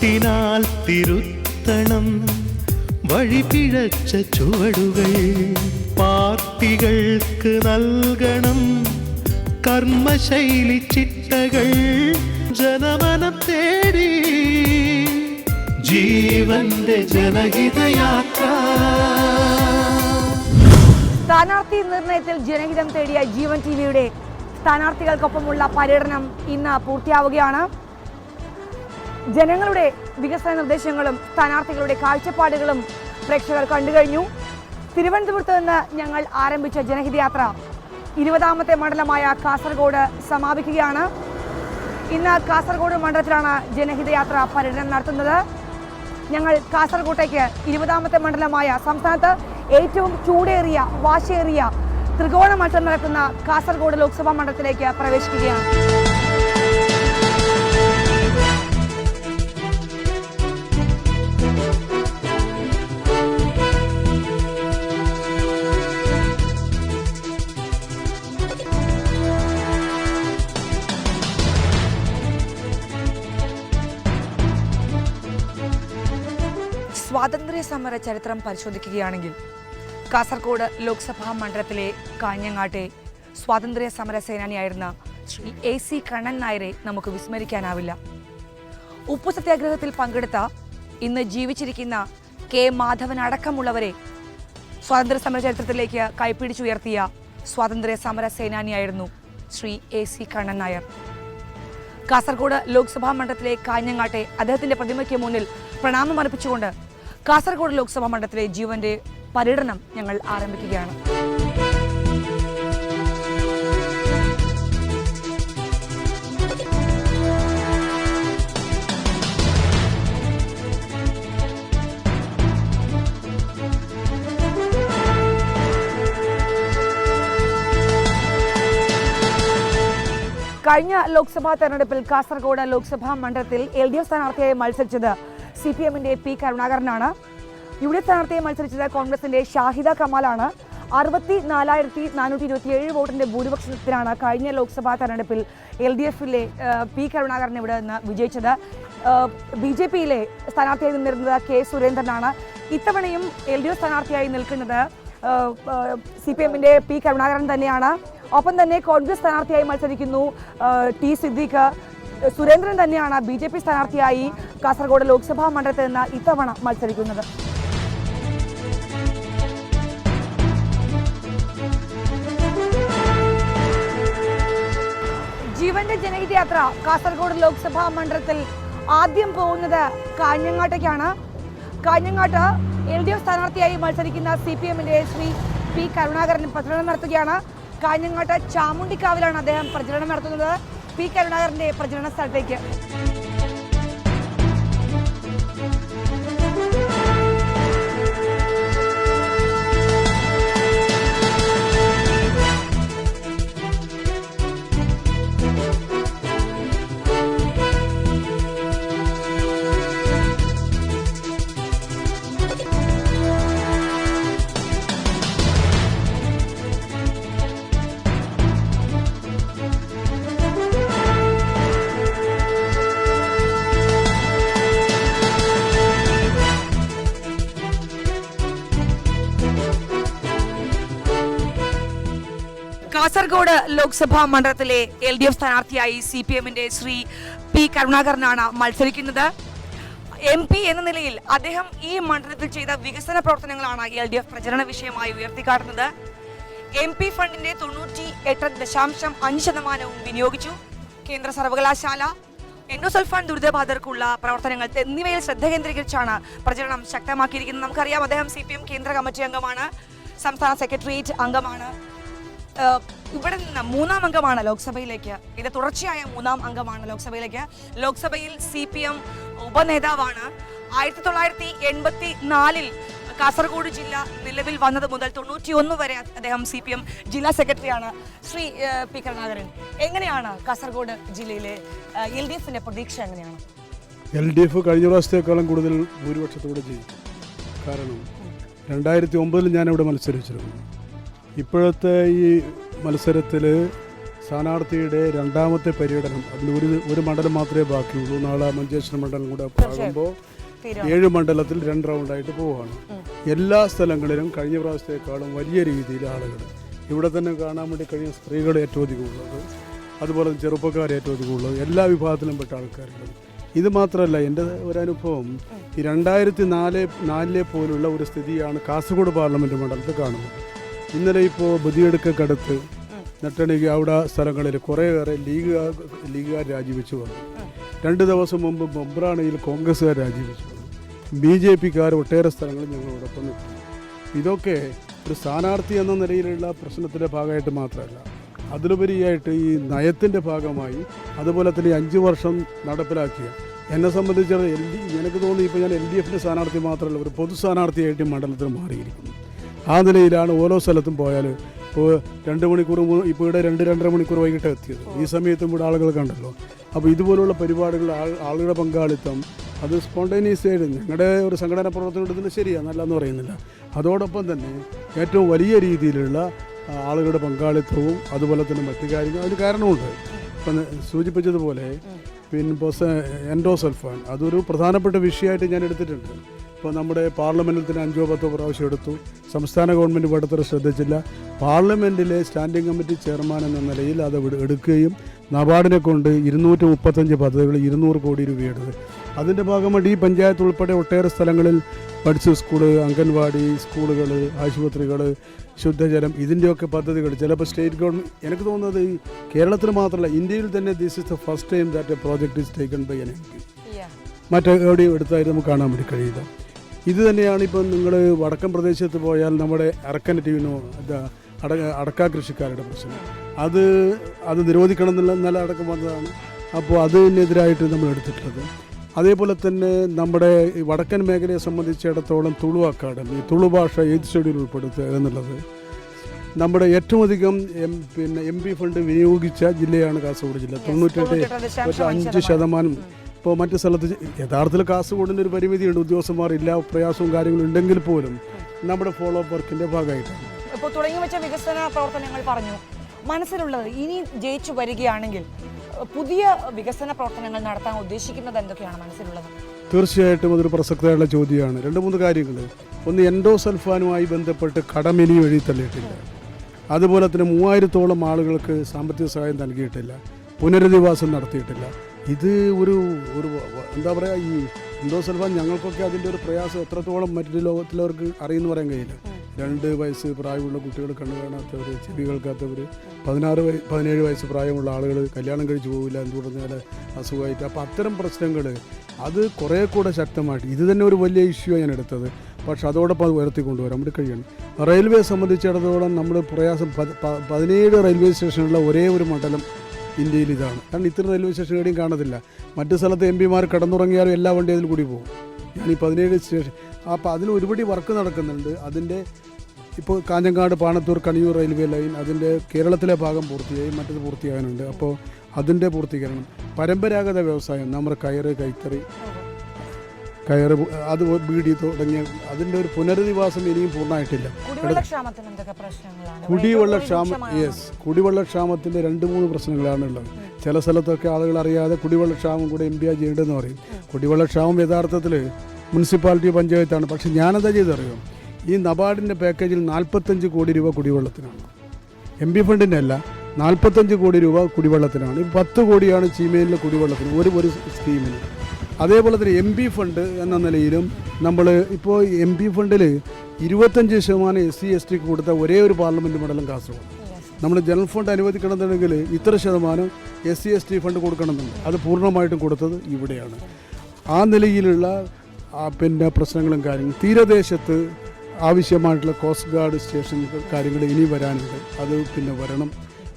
പാട്ടിനാൽ തിരുത്തണം. വഴി പിഴച്ച ചുവടുകൾ പാർട്ടികൾക്ക് നൽകണം. കർമ്മശൈലി ചിട്ടകൾ ജനമനം തേടി. ജീവന്റെ ജനഹിതയാത്ര. സ്ഥാനാർത്ഥി നിർണയത്തിൽ ജനഹിതം തേടിയ ജീവൻ ടി വിയുടെ സ്ഥാനാർത്ഥികൾക്കൊപ്പമുള്ള പര്യടനം ഇന്ന് പൂർത്തിയാവുകയാണ്. ജനങ്ങളുടെ വികസന നിർദ്ദേശങ്ങളും സ്ഥാനാർത്ഥികളുടെ കാഴ്ചപ്പാടുകളും പ്രേക്ഷകർ കണ്ടു കഴിഞ്ഞു. തിരുവനന്തപുരത്ത് നിന്ന് ഞങ്ങൾ ആരംഭിച്ച ജനഹിതയാത്ര ഇരുപതാമത്തെ മണ്ഡലമായ കാസർഗോഡ് സമാപിക്കുകയാണ്. ഇന്ന് കാസർഗോഡ് മണ്ഡലത്തിലാണ് ജനഹിതയാത്ര പര്യടനം നടത്തുന്നത്. ഞങ്ങൾ കാസർഗോട്ടേക്ക് ഇരുപതാമത്തെ മണ്ഡലമായ സംസ്ഥാനത്ത് ഏറ്റവും ചൂടേറിയ വാശിയേറിയ ത്രികോണ മത്സരം നടക്കുന്ന കാസർഗോഡ് ലോക്സഭാ മണ്ഡലത്തിലേക്ക് പ്രവേശിക്കുകയാണ്. സമര ചരിത്രം പരിശോധിക്കുകയാണെങ്കിൽ കാസർഗോഡ് ലോക്സഭാ മണ്ഡലത്തിലെ കാഞ്ഞങ്ങാട്ടെ സ്വാതന്ത്ര്യ സമര സേനാനിയായിരുന്ന ശ്രീ എ സി കണ്ണൻ നായരെ നമുക്ക് വിസ്മരിക്കാനാവില്ല. ഉപ്പു സത്യാഗ്രഹത്തിൽ പങ്കെടുത്ത ഇന്ന് ജീവിച്ചിരിക്കുന്ന കെ മാധവൻ അടക്കമുള്ളവരെ സ്വാതന്ത്ര്യ സമര ചരിത്രത്തിലേക്ക് കൈപ്പിടിച്ചുയർത്തിയ സ്വാതന്ത്ര്യ സമര സേനാനിയായിരുന്നു ശ്രീ എ സി കണ്ണൻ നായർ. കാസർഗോഡ് ലോക്സഭാ മണ്ഡലത്തിലെ കാഞ്ഞങ്ങാട്ടെ അദ്ദേഹത്തിന്റെ പ്രതിമയ്ക്ക് മുന്നിൽ പ്രണാമം അർപ്പിച്ചുകൊണ്ട് കാസർഗോഡ് ലോക്സഭാ മണ്ഡലത്തിലെ ജീവന്റെ പര്യടനം ഞങ്ങൾ ആരംഭിക്കുകയാണ്. കഴിഞ്ഞ ലോക്സഭാ തെരഞ്ഞെടുപ്പിൽ കാസർഗോഡ് ലോക്സഭാ മണ്ഡലത്തിൽ എൽ ഡി എഫ് സ്ഥാനാർത്ഥിയായി മത്സരിച്ചത് സി പി എമ്മിന്റെ പി കരുണാകരനാണ്. യു ഡി എഫ് സ്ഥാനാർത്ഥിയെ മത്സരിച്ചത് കോൺഗ്രസിന്റെ ഷാഹിദ കമാലാണ്. അറുപത്തി നാലായിരത്തി നാനൂറ്റി ഇരുപത്തിയേഴ് വോട്ടിന്റെ ഭൂരിപക്ഷത്തിനാണ് കഴിഞ്ഞ ലോക്സഭാ തെരഞ്ഞെടുപ്പിൽ എൽ ഡി എഫിലെ പി കരുണാകരൻ ഇവിടെ നിന്ന് വിജയിച്ചത്. ബി ജെ പിയിലെ സ്ഥാനാർത്ഥിയായി നിന്നിരുന്നത് കെ സുരേന്ദ്രനാണ്. ഇത്തവണയും എൽ ഡി എഫ് സ്ഥാനാർത്ഥിയായി നിൽക്കുന്നത് സി പി എമ്മിന്റെ പി കരുണാകരൻ തന്നെയാണ്. ഒപ്പം തന്നെ കോൺഗ്രസ് സ്ഥാനാർത്ഥിയായി മത്സരിക്കുന്നു ടി സിദ്ദീഖ്. സുരേന്ദ്രൻ തന്നെയാണ് ബി ജെ പി സ്ഥാനാർത്ഥിയായി കാസർഗോഡ് ലോക്സഭാ മണ്ഡലത്തിൽ നിന്ന് ഇത്തവണ മത്സരിക്കുന്നത്. ജീവന്റെ ജനഹിതയാത്ര കാസർഗോഡ് ലോക്സഭാ മണ്ഡലത്തിൽ ആദ്യം പോകുന്നത് കാഞ്ഞങ്ങാട്ടേക്കാണ്. കാഞ്ഞങ്ങാട്ട് എൽ ഡി എഫ് സ്ഥാനാർത്ഥിയായി മത്സരിക്കുന്ന സി പി എമ്മിന്റെ ശ്രീ പി കരുണാകരൻ പ്രചരണം നടത്തുകയാണ്. കാഞ്ഞങ്ങാട്ട് ചാമുണ്ടിക്കാവിലാണ് അദ്ദേഹം പ്രചരണം നടത്തുന്നത്. പി കരുണാകരന്റെ പ്രചരണ സ്ഥലത്തേക്ക്. കാസർഗോഡ് ലോക്സഭാ മണ്ഡലത്തിലെ എൽ ഡി എഫ് സ്ഥാനാർത്ഥിയായി സി പി എമ്മിന്റെ ശ്രീ പി കരുണാകരനാണ് മത്സരിക്കുന്നത്. എം പി എന്ന നിലയിൽ അദ്ദേഹം ഈ മണ്ഡലത്തിൽ ചെയ്ത വികസന പ്രവർത്തനങ്ങളാണ് എൽ ഡി എഫ് പ്രചരണ വിഷയമായി ഉയർത്തിക്കാട്ടുന്നത്. എം പി ഫണ്ടിന്റെ തൊണ്ണൂറ്റി എട്ട് ദശാംശം അഞ്ച് ശതമാനവും വിനിയോഗിച്ചു. കേന്ദ്ര സർവകലാശാല എൻഡോസൾഫാൻ ദുരിതബാധിതർക്കുള്ള പ്രവർത്തനങ്ങൾ എന്നിവയിൽ ശ്രദ്ധ കേന്ദ്രീകരിച്ചാണ് പ്രചരണം ശക്തമാക്കിയിരിക്കുന്നത്. നമുക്കറിയാം അദ്ദേഹം സി കേന്ദ്ര കമ്മിറ്റി അംഗമാണ് സംസ്ഥാന സെക്രട്ടേറിയറ്റ് അംഗമാണ്. ഇവിടെ നിന്ന് മൂന്നാം അംഗമാണ് ലോക്സഭയിലേക്ക്. ഇതിന്റെ തുടർച്ചയായ മൂന്നാം അംഗമാണ് ലോക്സഭയിലേക്ക്. ലോക്സഭയിൽ സി പി എം ഉപനേതാവാണ്. ആയിരത്തി തൊള്ളായിരത്തി എൺപത്തി നാലിൽ കാസർഗോഡ് ജില്ല നിലവിൽ വന്നത് മുതൽ തൊണ്ണൂറ്റി ഒന്ന് വരെ അദ്ദേഹം സി പി എം ജില്ലാ സെക്രട്ടറിയാണ്. ശ്രീ പി കരുണാകരൻ എങ്ങനെയാണ് കാസർഗോഡ് ജില്ലയിലെ എൽ ഡി എഫിന്റെ പ്രതീക്ഷ എങ്ങനെയാണ്? എൽ ഡി എഫ് കഴിഞ്ഞ പ്രാവശ്യത്തെക്കാളും കൂടുതൽ ഭൂരിപക്ഷത്തോടെ ജയിക്കും. കാരണം രണ്ടായിരത്തി ഒമ്പതിൽ ഇവിടെ മത്സരിച്ചിരുന്നു. ഇപ്പോഴത്തെ ഈ മത്സരത്തിൽ സ്ഥാനാർത്ഥിയുടെ രണ്ടാമത്തെ പര്യടനം. അതിൽ ഒരു ഒരു മണ്ഡലം മാത്രമേ ബാക്കിയുള്ളൂ. നാളെ മഞ്ചേശ്വരം മണ്ഡലം കൂടെ ആകുമ്പോൾ ഏഴ് മണ്ഡലത്തിൽ രണ്ട് റൗണ്ടായിട്ട് പോവുകയാണ് എല്ലാ സ്ഥലങ്ങളിലും കഴിഞ്ഞ പ്രാവശ്യത്തെക്കാളും വലിയ രീതിയിൽ ആളുകൾ ഇവിടെ തന്നെ കാണാൻ വേണ്ടി കഴിഞ്ഞ സ്ത്രീകൾ ഏറ്റവും അധികം ഉള്ളത്. അതുപോലെ ചെറുപ്പക്കാർ ഏറ്റവും അധികം ഉള്ളത്. എല്ലാ വിഭാഗത്തിലും പെട്ട ആൾക്കാരുള്ളത് ഇത് മാത്രമല്ല എന്റെ ഒരനുഭവം ഈ രണ്ടായിരത്തി നാല് നാലിലെ പോലുള്ള ഒരു സ്ഥിതിയാണ് കാസർഗോഡ് പാർലമെന്റ് മണ്ഡലത്തിൽ കാണുന്നത്. ഇന്നലെ ഇപ്പോൾ ബദിയെടുക്കടുത്ത് നട്ടണിക്ക് അവിടെ സ്ഥലങ്ങളിൽ കുറേയേറെ ലീഗ് ലീഗുകാർ രാജിവെച്ചു വന്നു. രണ്ട് ദിവസം മുമ്പ് ബൊബ്രാണയിൽ കോൺഗ്രസ്സുകാർ രാജിവെച്ചു ബി ജെ പിക്കാർ ഒട്ടേറെ സ്ഥലങ്ങളിൽ ഞങ്ങളോടൊപ്പം നിൽക്കുന്നു ഇതൊക്കെ ഒരു സ്ഥാനാർത്ഥി എന്ന നിലയിലുള്ള പ്രശ്നത്തിന്റെ ഭാഗമായിട്ട് മാത്രമല്ല അതിലുപരിയായിട്ട് ഈ നയത്തിന്റെ ഭാഗമായി അതുപോലെ തന്നെ അഞ്ച് വർഷം നടപ്പിലാക്കിയ എന്നെ സംബന്ധിച്ചിടത്തോളം എൽ ഡി എനിക്ക് തോന്നുന്നു ഇപ്പോൾ ഞാൻ എൽ ഡി എഫിന്റെ സ്ഥാനാർത്ഥി മാത്രമല്ല ഒരു പൊതു സ്ഥാനാർത്ഥിയായിട്ട് മണ്ഡലത്തിൽ മാറിയിരിക്കുന്നു. ആ നിലയിലാണ് ഓരോ സ്ഥലത്തും പോയാൽ ഇപ്പോൾ രണ്ട് മണിക്കൂർ ഇപ്പോൾ ഇവിടെ രണ്ട് രണ്ടര മണിക്കൂർ വൈകിട്ട് എത്തിയത്. ഈ സമയത്തും ഇവിടെ ആളുകൾ കണ്ടല്ലോ അപ്പോൾ ഇതുപോലുള്ള പരിപാടികൾ ആൾ ആളുകളുടെ പങ്കാളിത്തം അത് സ്പോണ്ടേനിയസ് ആയിട്ട് ഞങ്ങളുടെ ഒരു സംഘടന എടുത്തത് ശരിയാണ് നല്ലതെന്ന് പറയുന്നില്ല. അതോടൊപ്പം തന്നെ ഏറ്റവും വലിയ രീതിയിലുള്ള ആളുകളുടെ പങ്കാളിത്തവും അതുപോലെ തന്നെ മറ്റു കാര്യങ്ങളും അതിന് കാരണമുണ്ട്. ഇപ്പം സൂചിപ്പിച്ചതുപോലെ പിന്നെ എൻഡോസൾഫാൻ അതൊരു പ്രധാനപ്പെട്ട വിഷയമായിട്ട് ഞാൻ എടുത്തിട്ടുണ്ട്. ഇപ്പോൾ നമ്മുടെ പാർലമെന്റിൽ തന്നെ അഞ്ചോ പത്തോ പ്രാവശ്യം എടുത്തു. സംസ്ഥാന ഗവൺമെന്റ് ഇവിടുത്തെ ശ്രദ്ധിച്ചില്ല. പാർലമെന്റിലെ സ്റ്റാൻഡിംഗ് കമ്മിറ്റി ചെയർമാൻ എന്ന നിലയിൽ അത് എടുക്കുകയും നബാർഡിനെ കൊണ്ട് ഇരുന്നൂറ്റി മുപ്പത്തഞ്ച് പദ്ധതികൾ ഇരുന്നൂറ് കോടി രൂപയെടുത്ത്. അതിന്റെ ഭാഗമായിട്ട് ഈ പഞ്ചായത്ത് ഉൾപ്പെടെ ഒട്ടേറെ സ്ഥലങ്ങളിൽ പഠിച്ച സ്കൂൾ അംഗൻവാടി സ്കൂളുകൾ ആശുപത്രികൾ ശുദ്ധജലം ഇതിന്റെയൊക്കെ പദ്ധതികൾ. ചിലപ്പോൾ സ്റ്റേറ്റ് ഗവൺമെന്റ് എനിക്ക് തോന്നുന്നത് ഈ കേരളത്തിൽ മാത്രമല്ല ഇന്ത്യയിൽ തന്നെ this is the first time that a project is taken by N M P മറ്റെവിടെയും എടുത്തായിട്ട് നമുക്ക് കാണാൻ വേണ്ടി കഴിയില്ല. ഇത് തന്നെയാണ് ഇപ്പം നിങ്ങൾ വടക്കൻ പ്രദേശത്ത് പോയാൽ നമ്മുടെ അറക്കനറ്റീവിനോ ടീവിനോ അട അടക്കാ കൃഷിക്കാരുടെ പ്രശ്നം. അത് അത് നിരോധിക്കണം എന്നുള്ള നല്ല അടക്കം വന്നതാണ്. അപ്പോൾ അതിനെതിരായിട്ട് നമ്മൾ എടുത്തിട്ടുള്ളത്. അതേപോലെ തന്നെ നമ്മുടെ വടക്കൻ മേഖലയെ സംബന്ധിച്ചിടത്തോളം തുളു അക്കാഡമി തുളു ഭാഷ ഏത് ഷെഡ്യൂൾ ഉൾപ്പെടുത്തുക എന്നുള്ളത് നമ്മുടെ ഏറ്റവും അധികം എം പിന്നെ എം പി ഫണ്ട് വിനിയോഗിച്ച ജില്ലയാണ് കാസർഗോഡ് ജില്ല. തൊണ്ണൂറ്റെട്ട് അഞ്ച് ശതമാനം. ഇപ്പോൾ മറ്റ് സ്ഥലത്ത് യഥാർത്ഥത്തിൽ കാസർഗോഡിന്റെ ഒരു പരിമിതിയുണ്ട്. ഉദ്യോഗസ്ഥന്മാർ ഇല്ല പ്രയാസവും കാര്യങ്ങളും ഉണ്ടെങ്കിൽ പോലും നമ്മുടെ ഫോളോ അപ്പ് വർക്കിന്റെ ഭാഗമായിട്ടാണ് ഇപ്പോൾ തുടങ്ങി വെച്ച വികസന പ്രവർത്തനങ്ങൾ പറഞ്ഞു. മനസ്സിലുള്ളത് ഇനി ജയിച്ചു വരികയാണെങ്കിൽ പുതിയ വികസന പ്രവർത്തനങ്ങൾ നടത്താൻ ഉദ്ദേശിക്കുന്നത് എന്തൊക്കെയാണ് മനസ്സിലുള്ളത്? തീർച്ചയായിട്ടും അതൊരു പ്രസക്തമായുള്ള ചോദ്യമാണ്. രണ്ട് മൂന്ന് കാര്യങ്ങൾ. ഒന്ന് എൻഡോ സൽഫാനുമായി ബന്ധപ്പെട്ട് കടമിനി വഴി തള്ളിയിട്ടില്ല. അതുപോലെ തന്നെ മൂവായിരത്തോളം ആളുകൾക്ക് സാമ്പത്തിക സഹായം നൽകിയിട്ടില്ല. പുനരധിവാസം നടത്തിയിട്ടില്ല. ഇത് ഒരു ഒരു എന്താ പറയുക ഈ എന്തോ എൻഡോസൾഫാൻ ഞങ്ങൾക്കൊക്കെ അതിന്റെ ഒരു പ്രയാസം എത്രത്തോളം മറ്റു ലോകത്തിലവർക്ക് അറിയുന്ന പറയാൻ കഴിയില്ല. രണ്ട് വയസ്സ് പ്രായമുള്ള കുട്ടികൾ കണ്ണു കാണാത്തവർ ചെവി കേൾക്കാത്തവർ പതിനാറ് വയ പതിനേഴ് വയസ്സ് പ്രായമുള്ള ആളുകൾ കല്യാണം കഴിച്ചു പോകില്ല എന്ന് പറഞ്ഞാൽ അസുഖമായിട്ട്. അപ്പോൾ അത്തരം പ്രശ്നങ്ങൾ അത് കുറേ കൂടെ ശക്തമായിട്ട് ഇത് തന്നെ ഒരു വലിയ ഇഷ്യൂ ഞാൻ എടുത്തത്. പക്ഷെ അതോടൊപ്പം അത് ഉയർത്തിക്കൊണ്ടുവരാൻ വേണ്ടി കഴിയണം. റെയിൽവേ സംബന്ധിച്ചിടത്തോളം നമ്മൾ പ്രയാസം പതിനേഴ് റെയിൽവേ സ്റ്റേഷനുള്ള ഒരേ ഒരു മണ്ഡലം ഇന്ത്യയിൽ ഇതാണ്. കാരണം ഇത്ര റെയിൽവേ സ്റ്റേഷൻ എവിടെയും കാണത്തില്ല. മറ്റു സ്ഥലത്ത് എം പിമാർ കിടന്നുറങ്ങിയാലും എല്ലാ വണ്ടി അതിൽ കൂടി പോകും. ഞാൻ ഈ പതിനേഴ് സ്റ്റേഷൻ അപ്പോൾ അതിൽ ഒരുപടി വർക്ക് നടക്കുന്നുണ്ട്. അതിന്റെ ഇപ്പോൾ കാഞ്ഞങ്ങാട് പാണത്തൂർ കണിയൂർ റെയിൽവേ ലൈൻ അതിന്റെ കേരളത്തിലെ ഭാഗം പൂർത്തിയായി മറ്റത് പൂർത്തിയാകാനുണ്ട്. അപ്പോൾ അതിന്റെ പൂർത്തീകരണം. പരമ്പരാഗത വ്യവസായം. നമ്മുടെ കയറ് കൈത്തറി. കയറ് അത് ബീഡി തുടങ്ങിയ അതിന്റെ ഒരു പുനരധിവാസം ഇനിയും പൂർണമായിട്ടില്ല. കുടിവെള്ളക്ഷാമം യെസ്. കുടിവെള്ള ക്ഷാമത്തിന്റെ രണ്ട് മൂന്ന് പ്രശ്നങ്ങളാണ് ഉള്ളത്. ചില സ്ഥലത്തൊക്കെ ആളുകൾ അറിയാതെ കുടിവെള്ള ക്ഷാമം കൂടെ എം പി ആ ചെയ്യേണ്ടതെന്ന് പറയും. കുടിവെള്ള ക്ഷാമം യഥാർത്ഥത്തിൽ മുനിസിപ്പാലിറ്റി പഞ്ചായത്താണ്. പക്ഷെ ഞാനെന്താ ചെയ്തറിയോ? ഈ നബാർഡിന്റെ പാക്കേജിൽ നാൽപ്പത്തഞ്ച് കോടി രൂപ കുടിവെള്ളത്തിനാണ്. എം പി ഫണ്ടിന്റെ അല്ല നാൽപ്പത്തഞ്ച് കോടി രൂപ കുടിവെള്ളത്തിനാണ്. പത്ത് കോടിയാണ് ചീമയിലെ കുടിവെള്ളത്തിന് ഒരു ഒരു സ്കീമിന്. അതേപോലെ തന്നെ എം പി ഫണ്ട് എന്ന നിലയിലും നമ്മൾ ഇപ്പോൾ എം പി ഫണ്ടിൽ ഇരുപത്തഞ്ച് ശതമാനം എസ് സി എസ് ടിക്ക് കൊടുത്ത ഒരേ ഒരു പാർലമെന്റ് മണ്ഡലം കാസർഗോഡ്. നമ്മൾ ജനറൽ ഫണ്ട് അനുവദിക്കണമെന്നുണ്ടെങ്കിൽ ഇത്ര ശതമാനം S C S T fund കൊടുക്കണമെന്നുണ്ട്. അത് പൂർണമായിട്ടും കൊടുത്തത് ഇവിടെയാണ്. ആ നിലയിലുള്ള പിന്നെ പ്രശ്നങ്ങളും കാര്യങ്ങളും തീരദേശത്ത് ആവശ്യമായിട്ടുള്ള കോസ്റ്റ് ഗാർഡ് സ്റ്റേഷൻ കാര്യങ്ങൾ ഇനി വരാനുണ്ട്. അത് പിന്നെ വരണം.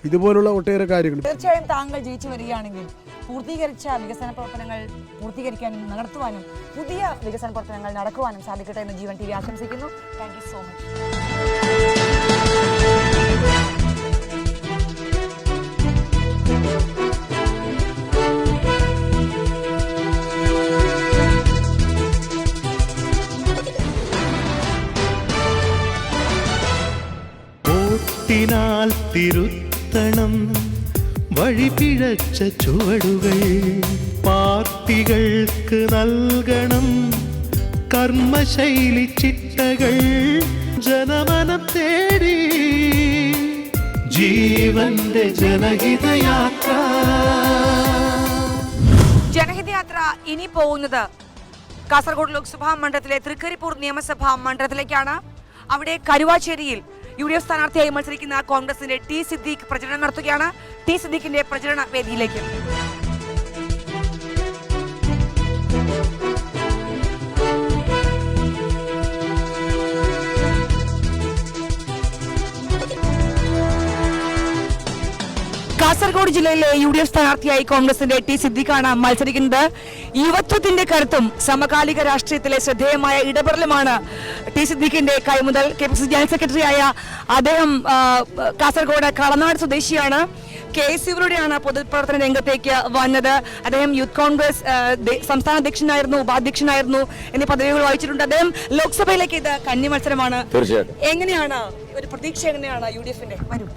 ഇതുപോലുള്ള ഒട്ടേറെ കാര്യങ്ങൾ. തീർച്ചയായും താങ്കൾ ജയിച്ചു വരികയാണെങ്കിൽ പൂർത്തീകരിച്ച വികസന പ്രവർത്തനങ്ങൾ പൂർത്തീകരിക്കാനും നടത്തുവാനും പുതിയ വികസന പ്രവർത്തനങ്ങൾ നടക്കുവാനും സാധിക്കട്ടെ എന്ന് ജീവൻ ടി വി ആശംസിക്കുന്നു. താങ്ക് സോ മച്ച് തിരുത്തണം വഴി പിഴച്ച ചുവടുകൾ പാർട്ടികൾക്ക് നൽകണം. കർമ്മശൈലി ചിട്ടകൾ ജനമനം തേടി. ജീവന്റെ ജനഹിതയാത്ര. ജനഹിതയാത്ര ഇനി പോകുന്നത് കാസർഗോഡ് ലോക്സഭാ മണ്ഡലത്തിലെ തൃക്കരിപ്പൂർ നിയമസഭാ മണ്ഡലത്തിലേക്കാണ്. അവിടെ കരുവാച്ചേരിയിൽ യു ഡി എഫ് സ്ഥാനാർത്ഥിയായി മത്സരിക്കുന്ന കോൺഗ്രസിന്റെ ടി സിദ്ദീഖ് പ്രചരണം നടത്തുകയാണ്. ടി സിദ്ദീഖിന്റെ പ്രചരണ വേദിയിലേക്ക് കാസർഗോഡ് ജില്ലയിലെ യു ഡി എഫ് സ്ഥാനാർത്ഥിയായി കോൺഗ്രസിന്റെ ടി സിദ്ദിഖാണ് മത്സരിക്കുന്നത്. യുവത്വത്തിന്റെ കരുത്തും സമകാലിക രാഷ്ട്രീയത്തിലെ ശ്രദ്ധേയമായ ഇടപെടലുമാണ് ടി സിദ്ദിഖിന്റെ കൈമുതൽ കെ പി സി ജനറൽ സെക്രട്ടറിയായ അദ്ദേഹം കാസർഗോഡ് കളനാട് സ്വദേശിയാണ്. കെ എസ് യുവിലൂടെയാണ് പൊതുപ്രവർത്തന രംഗത്തേക്ക് വന്നത്. അദ്ദേഹം യൂത്ത് കോൺഗ്രസ് സംസ്ഥാന അധ്യക്ഷനായിരുന്നു ഉപാധ്യക്ഷനായിരുന്നു എന്നീ പദവികൾ വഹിച്ചിട്ടുണ്ട് അദ്ദേഹം ലോക്സഭയിലേക്ക് ഇത് കന്നി മത്സരമാണ്. എങ്ങനെയാണ് ഒരു പ്രതീക്ഷ എങ്ങനെയാണ് യു ഡി എഫിന്റെ വരൂ.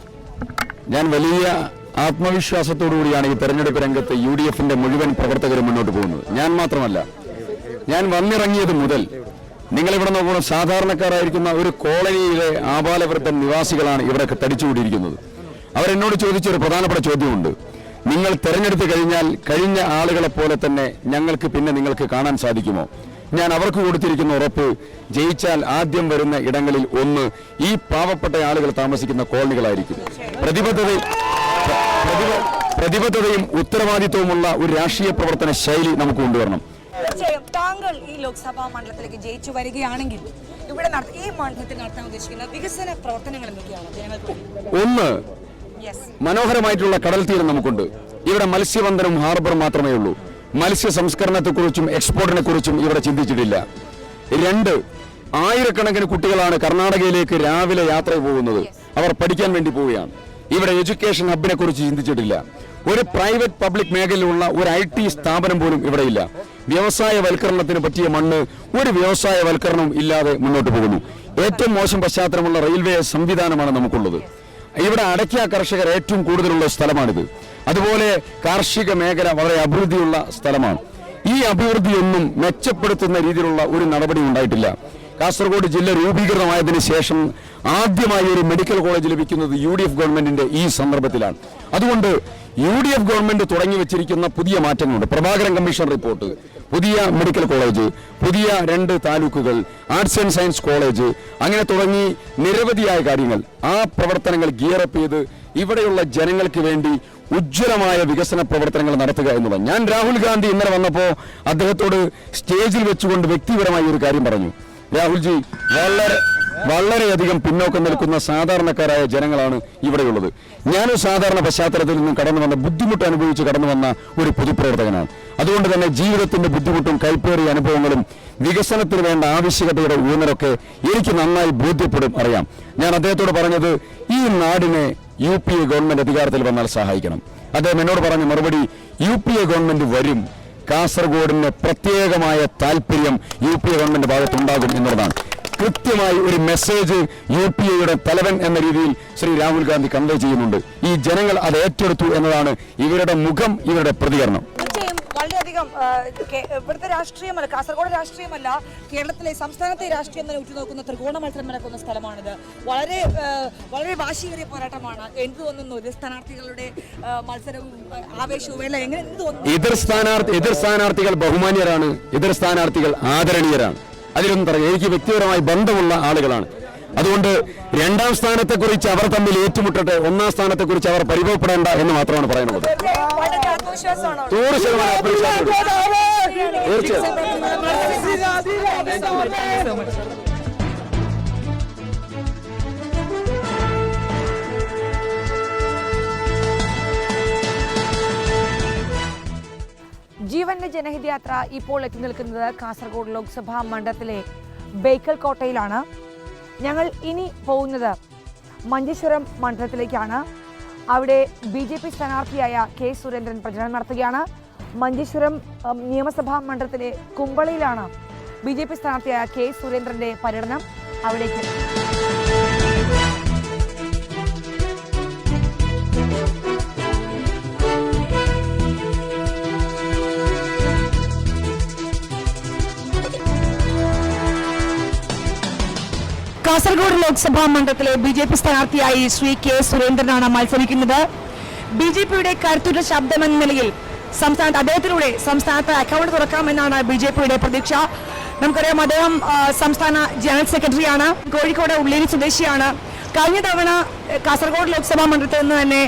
ഞാൻ വലിയ ആത്മവിശ്വാസത്തോടുകൂടിയാണ് ഈ തെരഞ്ഞെടുപ്പ് രംഗത്ത് യു ഡി എഫിന്റെ മുഴുവൻ പ്രവർത്തകരും മുന്നോട്ട് പോകുന്നത്. ഞാൻ മാത്രമല്ല ഞാൻ വന്നിറങ്ങിയത് മുതൽ നിങ്ങളിവിടെ നോക്കുന്ന സാധാരണക്കാരായിരിക്കുന്ന ഒരു കോളനിയിലെ ആപാലവൃത്തൻ നിവാസികളാണ് ഇവിടെ തടിച്ചുകൂടിയിരിക്കുന്നത്. അവരെന്നോട് ചോദിച്ചൊരു പ്രധാനപ്പെട്ട ചോദ്യമുണ്ട്. നിങ്ങൾ തെരഞ്ഞെടുത്ത് കഴിഞ്ഞാൽ കഴിഞ്ഞ ആളുകളെ പോലെ തന്നെ ഞങ്ങൾക്ക് പിന്നെ നിങ്ങൾക്ക് കാണാൻ സാധിക്കുമോ? ഞാൻ അവർക്ക് കൊടുത്തിരിക്കുന്ന ഉറപ്പ് ജയിച്ചാൽ ആദ്യം വരുന്ന ഇടങ്ങളിൽ ഒന്ന് ഈ പാവപ്പെട്ട ആളുകൾ താമസിക്കുന്ന കോളനികളായിരിക്കും. പ്രതിബദ്ധത പ്രതിബദ്ധതയും ഉത്തരവാദിത്വവുമുള്ള ഒരു രാഷ്ട്രീയ പ്രവർത്തന ശൈലി നമുക്ക് കൊണ്ടുവരണം. തീർച്ചയായും താങ്കൾ ഈ ലോക്സഭാ മണ്ഡലത്തിലേക്ക് ജയിച്ചു വരികയാണെങ്കിൽ ഇവിടെ ഈ മണ്ഡലത്തിൽ നടത്താൻ ഉദ്ദേശിക്കുന്ന വികസന പ്രവർത്തനങ്ങൾ എന്തൊക്കെയാണ്? ഒന്ന്. മനോഹരമായിട്ടുള്ള കടൽ തീരം നമുക്കുണ്ട്. ഇവിടെ മത്സ്യബന്ധനം ഹാർബർ മാത്രമേ ഉള്ളൂ. മത്സ്യ സംസ്കരണത്തെക്കുറിച്ചും എക്സ്പോർട്ടിനെ കുറിച്ചും ഇവിടെ ചിന്തിച്ചിട്ടില്ല. രണ്ട് ആയിരക്കണക്കിന് കുട്ടികളാണ് കർണാടകയിലേക്ക് രാവിലെ യാത്ര പോകുന്നത്. അവർ പഠിക്കാൻ വേണ്ടി പോവുകയാണ്. ഇവിടെ എഡ്യൂക്കേഷൻ ഹബിനെ കുറിച്ച് ചിന്തിച്ചിട്ടില്ല. ഒരു പ്രൈവറ്റ് പബ്ലിക് മേഖലയിലുള്ള ഒരു ഐ ടി സ്ഥാപനം പോലും ഇവിടെയില്ല വ്യവസായവൽക്കരണത്തിന് പറ്റിയ മണ്ണ് ഒരു വ്യവസായവൽക്കരണം ഇല്ലാതെ മുന്നോട്ട് പോകുന്നു. ഏറ്റവും മോശം പശ്ചാത്തലമുള്ള റെയിൽവേ സംവിധാനമാണ് നമുക്കുള്ളത്. ഇവിടെ അടയ്ക്ക കർഷകർ ഏറ്റവും കൂടുതലുള്ള സ്ഥലമാണിത്. അതുപോലെ കാർഷിക മേഖല വളരെ അഭിവൃദ്ധിയുള്ള സ്ഥലമാണ്. ഈ അഭിവൃദ്ധിയൊന്നും മെച്ചപ്പെടുത്തുന്ന രീതിയിലുള്ള ഒരു നടപടി ഉണ്ടായിട്ടില്ല. കാസർഗോഡ് ജില്ല രൂപീകൃതമായതിനു ശേഷം ആദ്യമായി ഒരു മെഡിക്കൽ കോളേജ് ലഭിക്കുന്നത് യു ഡി എഫ് ഗവൺമെന്റിന്റെ ഈ സന്ദർഭത്തിലാണ്. അതുകൊണ്ട് യു ഡി എഫ് ഗവൺമെന്റ് തുടങ്ങി വെച്ചിരിക്കുന്ന പുതിയ മാറ്റങ്ങളുണ്ട്. Prabhakaran commission report. പുതിയ മെഡിക്കൽ കോളേജ് പുതിയ രണ്ട് താലൂക്കുകൾ ആർട്സ് ആൻഡ് സയൻസ് കോളേജ് അങ്ങനെ തുടങ്ങി നിരവധിയായ കാര്യങ്ങൾ. ആ പ്രവർത്തനങ്ങൾ ഗിയറപ്പ് ചെയ്ത് ഇവിടെയുള്ള ജനങ്ങൾക്ക് വേണ്ടി ഉജ്ജ്വലമായ വികസന പ്രവർത്തനങ്ങൾ നടത്തുക എന്നുള്ളത് ഞാൻ രാഹുൽ ഗാന്ധി ഇന്നലെ വന്നപ്പോൾ അദ്ദേഹത്തോട് സ്റ്റേജിൽ വെച്ചുകൊണ്ട് വ്യക്തിപരമായി ഒരു കാര്യം പറഞ്ഞു. രാഹുൽജി വളരെ വളരെയധികം പിന്നോക്കം നിൽക്കുന്ന സാധാരണക്കാരായ ജനങ്ങളാണ് ഇവിടെയുള്ളത്. ഞാനും സാധാരണ പശ്ചാത്തലത്തിൽ നിന്നും കടന്നു വന്ന ബുദ്ധിമുട്ട് അനുഭവിച്ച് കടന്നു വന്ന ഒരു പൊതുപ്രവർത്തകനാണ്. അതുകൊണ്ട് തന്നെ ജീവിതത്തിന്റെ ബുദ്ധിമുട്ടും കൈപ്പേറിയ അനുഭവങ്ങളും വികസനത്തിന് വേണ്ട ആവശ്യകതയുടെ ഊന്നലൊക്കെ എനിക്ക് നന്നായി ബോധ്യപ്പെടും അറിയാം. ഞാൻ അദ്ദേഹത്തോട് പറഞ്ഞത് ഈ നാടിനെ യു പി എ ഗവൺമെന്റ് അധികാരത്തിൽ വന്നാൽ സഹായിക്കണം. അദ്ദേഹം എന്നോട് പറഞ്ഞ മറുപടി യു പി എ ഗവൺമെന്റ് വരും. കാസർഗോഡിന് പ്രത്യേകമായ താല്പര്യം യു പി എ ഗവൺമെന്റ് ഭാഗത്തുണ്ടാകും എന്നുള്ളതാണ്. കൃത്യമായി ഒരു മെസ്സേജ് യു പി എയുടെ തലവൻ എന്ന രീതിയിൽ ശ്രീ രാഹുൽ ഗാന്ധി കൺവേ ചെയ്യുന്നുണ്ട്. ഈ ജനങ്ങൾ അത് ഏറ്റെടുത്തു എന്നതാണ് ഇവരുടെ മുഖം ഇവരുടെ പ്രതികരണം. വളരെയധികം ഇവിടുത്തെ രാഷ്ട്രീയമല്ല കാസർഗോഡ് രാഷ്ട്രീയമല്ല കേരളത്തിലെ സംസ്ഥാനത്തെ രാഷ്ട്രീയം തന്നെ ഉറ്റുനോക്കുന്ന ത്രികോണ മത്സരം നടക്കുന്ന സ്ഥലമാണിത്. വളരെ വളരെ വാശിയേറിയ പോരാട്ടമാണ്. എന്ത് തോന്നുന്നു? എതിർ സ്ഥാനാർത്ഥികളുടെ മത്സരവും ആവേശവും എല്ലാം എങ്ങനെ എന്ത് തോന്നുന്നു? എതിർ സ്ഥാനാർത്ഥി എതിർ സ്ഥാനാർത്ഥികൾ ബഹുമാന്യരാണ് എതിർ സ്ഥാനാർത്ഥികൾ ആദരണീയരാണ്. അതിലൊന്നും പറയാം എനിക്ക് വ്യക്തിപരമായി ബന്ധമുള്ള ആളുകളാണ് അതുകൊണ്ട് രണ്ടാം സ്ഥാനത്തെക്കുറിച്ച് അവർ തമ്മിൽ ഏറ്റുമുട്ടട്ടെ ഒന്നാം സ്ഥാനത്തെക്കുറിച്ച് അവർ പരിഭവപ്പെടേണ്ട എന്ന് മാത്രമാണ് പറയുന്നത് നൂറ് ശതമാനം. തീർച്ചയായും ജനഹിതയാത്ര ഇപ്പോൾ എത്തി നിൽക്കുന്നത് കാസർഗോഡ് ലോക്സഭാ മണ്ഡലത്തിലെ ബേക്കൽ കോട്ടയിലാണ്. ഞങ്ങൾ ഇനി പോകുന്നത് മഞ്ചേശ്വരം മണ്ഡലത്തിലേക്കാണ്. അവിടെ ബി ജെ പി സ്ഥാനാർത്ഥിയായ കെ സുരേന്ദ്രൻ പ്രചരണം നടത്തുകയാണ്. മഞ്ചേശ്വരം നിയമസഭാ മണ്ഡലത്തിലെ കുമ്പളയിലാണ് ബി ജെ പി സ്ഥാനാർത്ഥിയായ കെ സുരേന്ദ്രന്റെ പര്യടനം. അവിടേക്ക് കാസർഗോഡ് ലോക്സഭാ മണ്ഡലത്തിലെ ബി ജെ പി സ്ഥാനാർത്ഥിയായി ശ്രീ കെ സുരേന്ദ്രനാണ് മത്സരിക്കുന്നത്. ബി ജെ പിയുടെ കരുത്തുറ്റ ശബ്ദമെന്ന നിലയിൽ സംസ്ഥാനത്ത് അദ്ദേഹത്തിലൂടെ സംസ്ഥാനത്ത് അക്കൗണ്ട് തുറക്കാമെന്നാണ് ബി ജെ പിയുടെ പ്രതീക്ഷ. നമുക്കറിയാം അദ്ദേഹം സംസ്ഥാന ജനറൽ സെക്രട്ടറിയാണ്. കോഴിക്കോട് ഉള്ളേരി സ്വദേശിയാണ്. കഴിഞ്ഞ തവണ കാസർഗോഡ് ലോക്സഭാ മണ്ഡലത്തിൽ നിന്ന് തന്നെ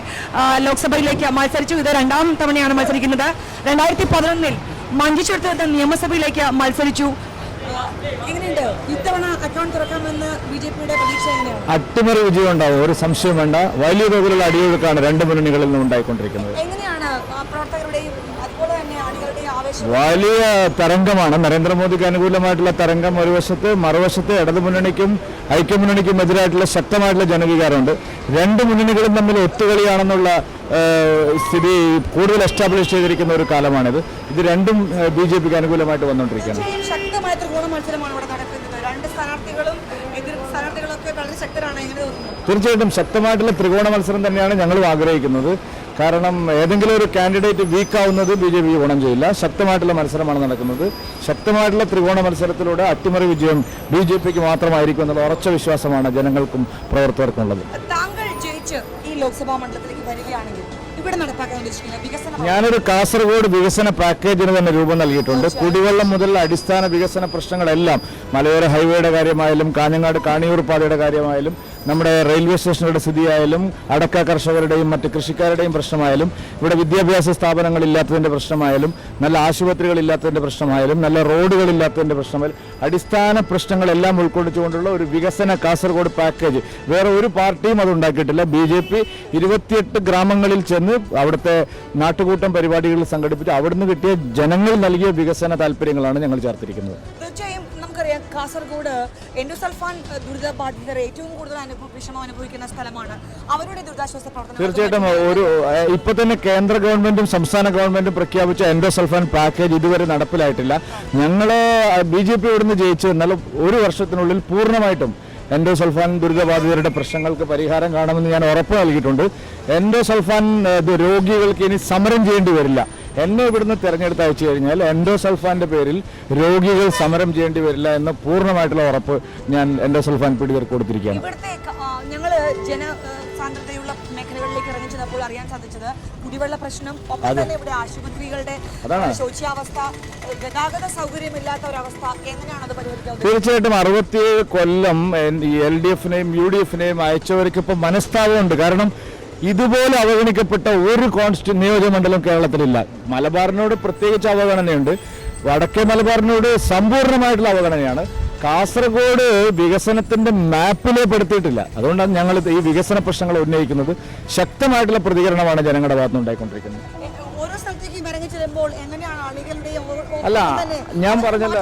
ലോക്സഭയിലേക്ക് മത്സരിച്ചു. ഇത് രണ്ടാം തവണയാണ് മത്സരിക്കുന്നത്. രണ്ടായിരത്തി പതിനൊന്നിൽ മഞ്ചേശ്വരത്ത് നിയമസഭയിലേക്ക് മത്സരിച്ചു. എങ്ങനെയുണ്ട്? ഇത്തവണ അക്കൗണ്ട് തുറക്കാമെന്ന് ബി ജെ പിയുടെ പ്രതീക്ഷ എങ്ങനെയാണ്? അട്ടിമറി വിജയം ഉണ്ടാവും ഒരു സംശയം വേണ്ട. വലിയ തോതിലുള്ള അടിയൊഴുക്കാണ് രണ്ട് മുന്നണികളിൽ നിന്നും ഉണ്ടായിക്കൊണ്ടിരിക്കുന്നത് എങ്ങനെയാണ് പ്രവർത്തകരുടെയും അതുപോലെ തന്നെ അണികളുടെയും ആവേശം വലിയ തരംഗമാണ്. നരേന്ദ്രമോദിക്ക് അനുകൂലമായിട്ടുള്ള തരംഗം ഒരു വശത്ത് മറുവശത്ത് ഇടതുമുന്നണിക്കും ഐക്യമുന്നണിക്കും എതിരായിട്ടുള്ള ശക്തമായിട്ടുള്ള ജനവികാരമുണ്ട്. രണ്ട് മുന്നണികളും തമ്മിൽ ഒത്തുകളിയാണെന്നുള്ള സ്ഥിതി കൂടുതൽ എസ്റ്റാബ്ലിഷ് ചെയ്തിരിക്കുന്ന ഒരു കാലമാണിത്. ഇത് രണ്ടും ബി ജെ പിക്ക് അനുകൂലമായിട്ട് വന്നുകൊണ്ടിരിക്കുകയാണ്. തീർച്ചയായും ശക്തമായ ത്രികോണ മത്സരമാണ് ഇവിടെ നടക്കുന്നത്. രണ്ട് സ്ഥാനാർത്ഥികളും എതിർ സ്ഥാനാർത്ഥികളൊക്കെ വളരെ ശക്തരാണ് തീർച്ചയായിട്ടും ശക്തമായിട്ടുള്ള ത്രികോണ മത്സരം തന്നെയാണ് ഞങ്ങളും ആഗ്രഹിക്കുന്നത്. കാരണം ഏതെങ്കിലും ഒരു കാൻഡിഡേറ്റ് വീക്കാവുന്നത് ബി ജെ പി ഗുണം ചെയ്യില്ല. ശക്തമായിട്ടുള്ള മത്സരമാണ് നടക്കുന്നത്. ശക്തമായിട്ടുള്ള ത്രികോണ മത്സരത്തിലൂടെ അട്ടിമറി വിജയം ബി ജെ പിക്ക് മാത്രമായിരിക്കും എന്നുള്ള ഉറച്ച വിശ്വാസമാണ് ജനങ്ങൾക്കും പ്രവർത്തകർക്കും ഉള്ളത്. താങ്കൾ ജയിച്ച് ഈ ലോക്സഭാ മണ്ഡലത്തിലേക്ക് വരികയാണെങ്കിൽ ഞാനൊരു കാസർഗോഡ് വികസന പാക്കേജിന് തന്നെ രൂപം നൽകിയിട്ടുണ്ട്. കുടിവെള്ളം മുതൽ അടിസ്ഥാന വികസന പ്രശ്നങ്ങളെല്ലാം മലയോര ഹൈവേയുടെ കാര്യമായാലും കാഞ്ഞങ്ങാട് കാണിയൂർ പാതയുടെ കാര്യമായാലും നമ്മുടെ റെയിൽവേ സ്റ്റേഷനുകളുടെ സ്ഥിതിയായാലും അടക്ക കർഷകരുടെയും മറ്റ് കൃഷിക്കാരുടെയും പ്രശ്നമായാലും ഇവിടെ വിദ്യാഭ്യാസ സ്ഥാപനങ്ങളില്ലാത്തതിന്റെ പ്രശ്നമായാലും നല്ല ആശുപത്രികളില്ലാത്തതിന്റെ പ്രശ്നമായാലും നല്ല റോഡുകളില്ലാത്തതിന്റെ പ്രശ്നമായാലും അടിസ്ഥാന പ്രശ്നങ്ങളെല്ലാം ഉൾക്കൊള്ളിച്ചുകൊണ്ടുള്ള ഒരു വികസന കാസർഗോഡ് പാക്കേജ്. വേറെ ഒരു പാർട്ടിയും അത് ഉണ്ടാക്കിയിട്ടില്ല. ബി ജെ പി ഇരുപത്തിയെട്ട് ഗ്രാമങ്ങളിൽ ചെന്ന് അവിടുത്തെ നാട്ടുകൂട്ടം പരിപാടികൾ സംഘടിപ്പിച്ച് അവിടുന്ന് കിട്ടിയ ജനങ്ങൾ നൽകിയ വികസന താല്പര്യങ്ങളാണ് ഞങ്ങൾ ചേർത്തിരിക്കുന്നത്. കാസർഗോഡ് എൻഡോസൾഫാൻ ദുരിതബാധിതർ ഏറ്റവും കൂടുതൽ അനുഭവ വിഷമം അനുഭവിക്കുന്ന സ്ഥലമാണ്. അവരുടെ ദുരിതാശ്വാസ പ്രവർത്തനം തീർച്ചയായിട്ടും ഒരു ഇപ്പൊ തന്നെ കേന്ദ്ര ഗവൺമെന്റും സംസ്ഥാന ഗവൺമെന്റും പ്രഖ്യാപിച്ച എൻഡോസൾഫാൻ പാക്കേജ് ഇതുവരെ നടപ്പിലായിട്ടില്ല. ഞങ്ങൾ ബി ജെ പി ഇവിടുന്ന് ജയിച്ചു എന്നാൽ ഒരു വർഷത്തിനുള്ളിൽ പൂർണമായിട്ടും എൻഡോസൾഫാൻ ദുരിതബാധിതരുടെ പ്രശ്നങ്ങൾക്ക് പരിഹാരം കാണുമെന്ന് ഞാൻ ഉറപ്പ് നൽകിയിട്ടുണ്ട്. എൻഡോസൾഫാൻ രോഗികൾക്ക് ഇനി സമരം ചെയ്യേണ്ടി വരില്ല. എന്നെ ഇവിടുന്ന് തെരഞ്ഞെടുത്ത് അയച്ചു കഴിഞ്ഞാൽ എൻഡോസൾഫാന്റെ പേരിൽ രോഗികൾ സമരം ചെയ്യേണ്ടി വരില്ല എന്ന പൂർണമായിട്ടുള്ള ഉറപ്പ് ഞാൻ എൻഡോസൾഫാൻ പീഡിതർക്ക് കൊടുത്തിരിക്കുകയാണ്. ഇവിടുത്തെ ഞങ്ങൾ ജന ഏഹ്, സാന്ദ്രതയുള്ള മേഖലകളിലേക്ക് ഇറങ്ങി ചെന്നപ്പോൾ അറിയാൻ സാധിച്ചത് കുടിവെള്ള പ്രശ്നം ഒപ്പം തന്നെ ഇവിടെ ആശുപത്രികളുടെ ശോച്യാവസ്ഥ ഗതാഗത സൗകര്യമില്ലാത്ത ഒരവസ്ഥ എങ്ങനെയാണ് അത് പരിഹരിക്കുന്നത് തീർച്ചയായിട്ടും അറുപത്തിയേഴ് കൊല്ലം എൽ ഡി എഫിനെയും യു ഡി എഫിനെയും അയച്ചവർക്ക് ഇപ്പം മനസ്താപമുണ്ട്. കാരണം ഇതുപോലെ അവഗണിക്കപ്പെട്ട ഒരു കോൺസ്റ്റ് നിയോജകമണ്ഡലം കേരളത്തിലില്ല. മലബാറിനോട് പ്രത്യേകിച്ച് അവഗണനയുണ്ട്. വടക്കേ മലബാറിനോട് സമ്പൂർണമായിട്ടുള്ള അവഗണനയാണ്. കാസർഗോഡ് വികസനത്തിന്റെ മാപ്പിലേ പെടുത്തിയിട്ടില്ല. അതുകൊണ്ടാണ് ഞങ്ങൾ ഈ വികസന പ്രശ്നങ്ങൾ ഉന്നയിക്കുന്നത്. ശക്തമായിട്ടുള്ള പ്രതികരണമാണ് ജനങ്ങളുടെ ഭാഗത്തുനിന്ന് ഉണ്ടായിക്കൊണ്ടിരിക്കുന്നത് ഓരോ സ്ഥലത്തേക്കും ചെല്ലുമ്പോൾ എങ്ങനെയാണ് ഓരോ അല്ല ഞാൻ പറഞ്ഞത്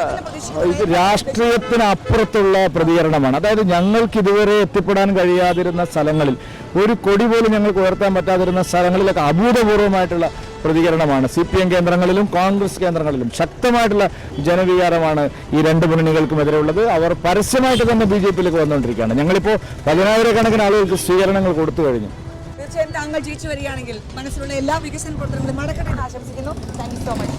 ഇത് രാഷ്ട്രീയത്തിനപ്പുറത്തുള്ള പ്രതികരണമാണ്. അതായത് ഞങ്ങൾക്ക് ഇതുവരെ എത്തിപ്പെടാൻ കഴിയാതിരുന്ന സ്ഥലങ്ങളിൽ ഒരു കൊടി പോലും ഞങ്ങൾക്ക് ഉയർത്താൻ പറ്റാതിരുന്ന സ്ഥലങ്ങളിലൊക്കെ അഭൂതപൂർവമായിട്ടുള്ള പ്രതികരണമാണ്. സി പി എം കേന്ദ്രങ്ങളിലും കോൺഗ്രസ് കേന്ദ്രങ്ങളിലും ശക്തമായിട്ടുള്ള ജനവികാരമാണ് ഈ രണ്ട് മുന്നണികൾക്കും എതിരെ ഉള്ളത്. അവർ പരസ്യമായിട്ട് തന്നെ ബി ജെ പിയിലേക്ക് വന്നുകൊണ്ടിരിക്കുകയാണ്. ഞങ്ങളിപ്പോൾ പതിനായിരക്കണക്കിന് ആളുകൾക്ക് സ്വീകരണങ്ങൾ കൊടുത്തു കഴിഞ്ഞു. തീർച്ചയായും താങ്കൾ ജയിച്ചു വരികയാണെങ്കിൽ മനസ്സിലുള്ള എല്ലാ വികസന പ്രവർത്തനങ്ങളും നടക്കട്ടെ എന്ന് ആശംസിക്കുന്നു. താങ്ക് യു സോ മച്ച്